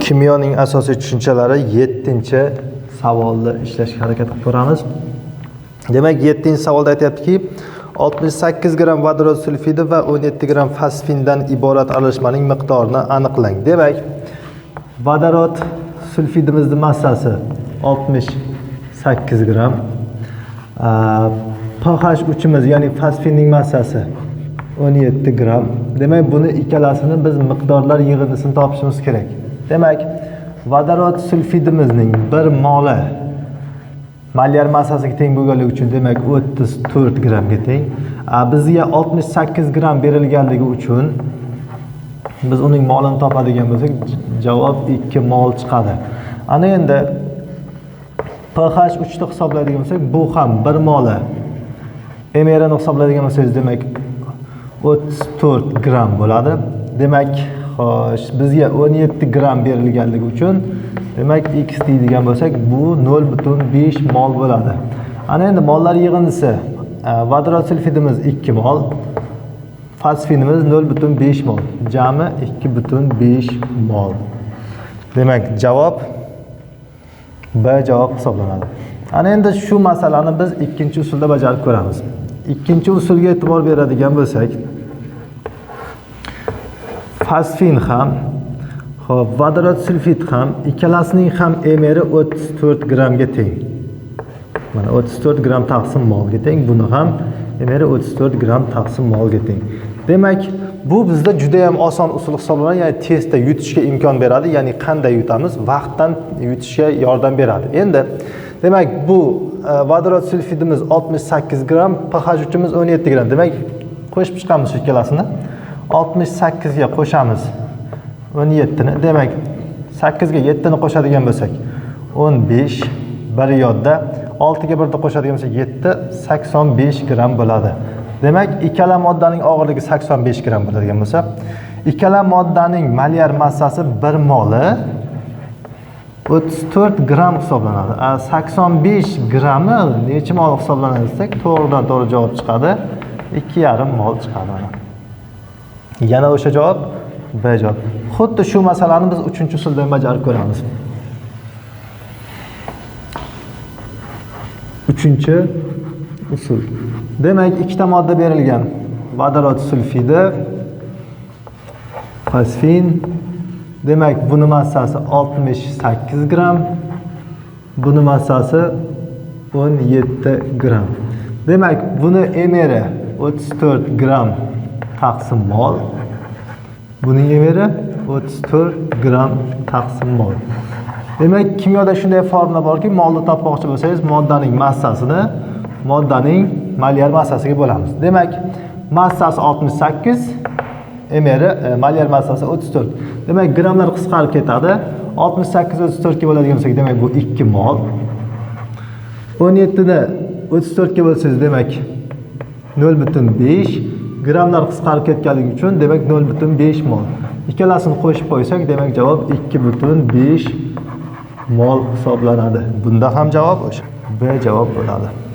kimyoning asosiy tushunchalari 7 savolni ishlashga harakat qilib ko'ramiz. Demak 7 savolda aytyaptiki 68 gramm vodorod sulfidi va 17 gramm fosfindan iborat aralashmaning miqdorini aniqlang. Demak vodorod sulfidimizni massasi 68 gramm pH uchimiz ya'ni fosfinning massasi 17 gramm demak buni ikkalasini biz miqdorlar yig'indisini topishimiz kerak. Demak vodorod sulfidimizning bir moli molyar massasiga teng bo'lganligi uchun demak 34 grammga teng. A, bizga 68 gramm berilganligi uchun biz uning molini topadigan bo'lsak javob 2 mol chiqadi. Ana endi pH 3 ni hisoblaydigan bo'lsak bu ham bir moli. Mrni hisoblaydigan bo'lsangiz demak 34 gramm bo'ladi demak xo'sh bizga 17 gramm berilganligi uchun demak x deydigan bo'lsak bu 0.5 mol bo'ladi ana endi mollar yig'indisi e, vodorod sulfidimiz 2 mol fosfinimiz 0.5 mol jami 2.5 mol demak javob B javob hisoblanadi. Ana endi shu masalani biz ikkinchi usulda bajarib ko'ramiz. Ikkinchi usulga e'tibor beradigan bo'lsak, fosfin ham, hop, vodorod sulfid ham ikkalasining ham emeri 34 grammga teng. Mana 34 gramm taqsim molga teng, buni ham emeri 34 gramm taqsim molga teng. Demak, bu bizda juda ham oson usul hisoblanadi, ya'ni testda yutishga imkon beradi, ya'ni qanday yutamiz, vaqtdan yutishga yordam beradi. Endi demak, bu e, vodorod sulfidimiz 68 gramm, pH uchimiz 17 gramm. Demak, qo'shib chiqamiz shu ikkalasini. 68 ga qo'shamiz 17 ni. Demak, 8 ga 7 ni qo'shadigan bo'lsak, 15 bir yodda 6 ga 1 ni qo'shadigan bo'lsak 7 85 gramm bo'ladi. Demak, ikkala moddaning og'irligi 85 gramm bo'ladigan bo'lsa, ikkala moddaning molyar massasi 1 moli 34 gramm hisoblanadi. sakson besh grammi necha mol hisoblanadi desak, to'g'ridan to'g'ri javob chiqadi. 2,5 mol chiqadi mana. Yana o'sha javob B javob. Xuddi shu masalani biz 3-usulda ham bajarib ko'ramiz. 3-usul. Demak, ikkita modda berilgan. Vodorod sulfidi, fosfin. Demak, buni massasi 68 gramm, buni massasi 17 gramm. Demak, buni emeri 34 gramm taqsim mol. Buning emeri 34 gramm taqsim mol. Demak, kimyoda shunday formula borki, molni topmoqchi bo'lsangiz, moddaning massasini moddaning molyar massasiga bo'lamiz. Demak, massasi 68, mr e, molyar massasi 34. Demak, grammlar qisqarib ketadi. 68 34 ga bo'ladigan bo'lsak, demak bu 2 mol. 17 ni 34 ga bo'lsangiz, demak 0.5 grammlar qisqarib ketganligi uchun demak 0.5 mol. Ikkalasini qo'shib qo'ysak, demak javob 2.5 mol hisoblanadi. Bunda ham javob o'sha B javob bo'ladi.